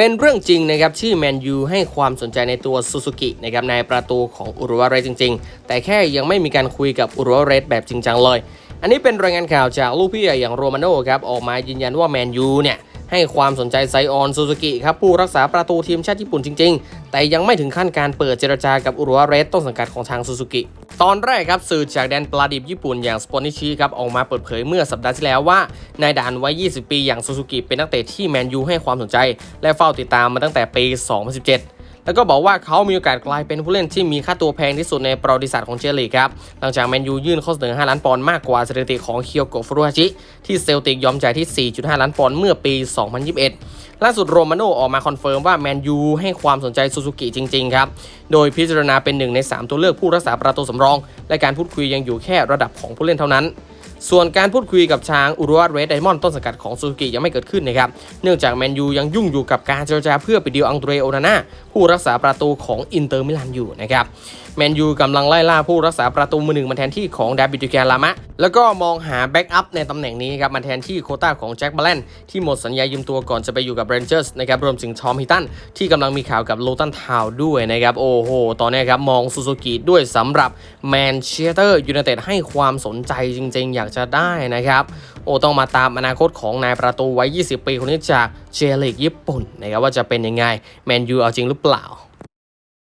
เป็นเรื่องจริงนะครับที่แมนยูให้ความสนใจในตัวซูซูกินะครับในประตูของอุรุวาเรสจริง ๆ แต่แค่ยังไม่มีการคุยกับอุรุวาเรสแบบจริงจังเลย อันนี้เป็นรายงานข่าวจากลูกพี่ใหญ่อย่างโรมาโน่ครับออกมายืนยันว่าแมนยูเนี่ย ให้ความสนใจไซออนซูซูกิครับผู้รักษาประตูทีมชาติญี่ปุ่นจริง ๆ แต่ยังไม่ถึงขั้นการเปิดเจรจากับอุรุวาเรสต้นสังกัดของทางซูซูกิตอนแรกครับสื่อจากแดนปลาดิบญี่ปุ่นอย่างสปอนิชิครับออกมาเปิดเผยเมื่อสัปดาห์ที่แล้วว่านายดานวัย 20 ปีอย่างซูซูกิเป็นนักเตะที่แมนยูให้ความสนใจ และเฝ้าติดตามมาตั้งแต่ปี 2017 แล้วก็บอกว่าเขามีโอกาสกลายเป็นผู้เล่นที่มีค่าตัวแพงที่สุดในประวัติศาสตร์ของเจลีครับ หลังจากแมนยูยื่นข้อเสนอ 5 ล้านปอนด์มากกว่าสถิติของเคียวโกฟุรุฮาชิ ที่เซลติกยอมจ่ายที่ 4.5 ล้านปอนด์เมื่อปี 2021 ล่าสุดโรมาโน่ออกมาคอนเฟิร์มว่าแมนยูให้ความสนใจซูซูกิจริงๆครับ โดยพิจารณาเป็นหนึ่งใน 3 ตัวเลือกผู้รักษาประตูสำรอง และการพูดคุยยังอยู่แค่ระดับของผู้เล่นเท่านั้น ส่วนการพูดคุยกับทางอุรุวาเรสไดมอนด์ต้นสังกัดของซูซูกิยังไม่เกิดขึ้นนะครับ เนื่องจากแมนยูยังยุ่งอยู่กับการเจรจาเพื่อไปดีลอังเดรโอนาน่าผู้รักษาประตูของอินเตอร์มิลานอยู่นะครับแมนยูกำลังไล่ล่าผู้รักษาประตูมือหนึ่งมาแทนที่ของดาบิดแกลามะ แล้วก็มองหาแบ็กอัพในตำแหน่งนี้ครับมาแทนที่โคต้าของแจ็คบาเลนที่หมดสัญญายืมตัวก่อนจะไปอยู่กับเรนเจอร์สนะครับรวมถึงทอมฮิตันที่กำลังมีข่าวกับโลตันทาวด้วยนะครับโอ้โหตอนนี้ครับมองซูซูกิด้วยสำหรับแมนเชสเตอร์ยูไนเต็ดให้ความสนใจจริง ๆ อยากจะได้นะครับ โอ้ต้องมาตามอนาคตของนายประตูไว้ 20 ปีคนนี้จากเจลิกญี่ปุ่นนะครับว่าจะเป็นยังไงแมนยูเอาจริงหรือเปล่า